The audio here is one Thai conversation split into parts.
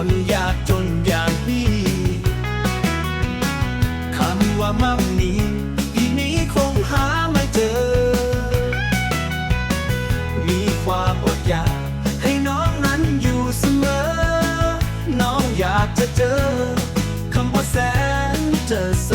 คนยากจนอย่างพี่คำว่ามั่งนี้ปีนี้คงหาไม่เจอ มีความอดอยาก ให้น้องนั้นอยู่เสมอ น้องอยากจะเจอคำว่าแสนเจอ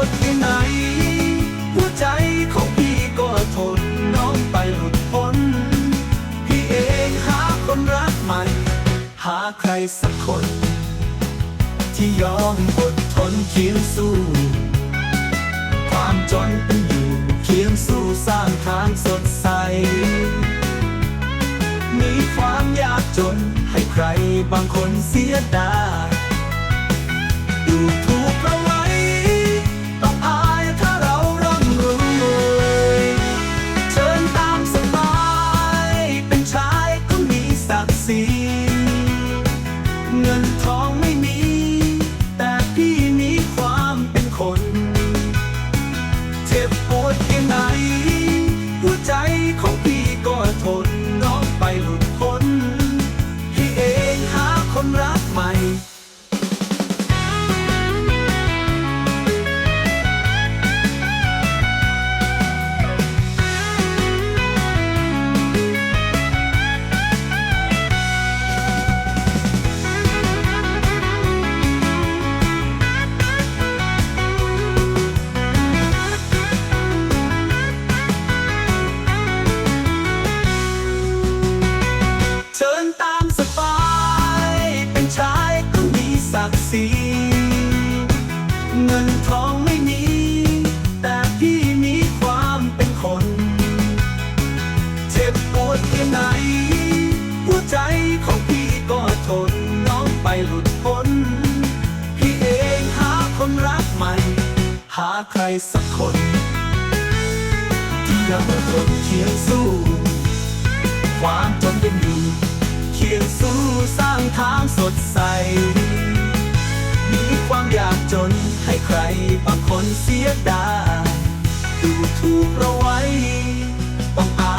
ปวดที่ไหน หัวใจของพี่ก็ทนน้องไปหลุดพ้น พี่เองหาคนรักใหม่ หาใครสักคน ที่ยอมอดทนเคียงสู้ ความจนเป็นอยู่เคียงสู้สร้างทางสดใสมีความยากจนให้ใครบางคนเสียดายดู ศักดิ์ศรีเงินทองไม่มี แต่พี่มีความเป็นคน เจ็บปวดแค่ไหน หัวใจของพี่ก็ทนน้องไปหลุดพ้น พี่เองหาคนรักใหม่ หาใครสักคน ที่ยังทนเคียงสู้ ความจนเป็นอยู่ เคียงสู้สร้างทางสดใส ใครบางคนเสียดายดูถูกเราไว้ ต้องอา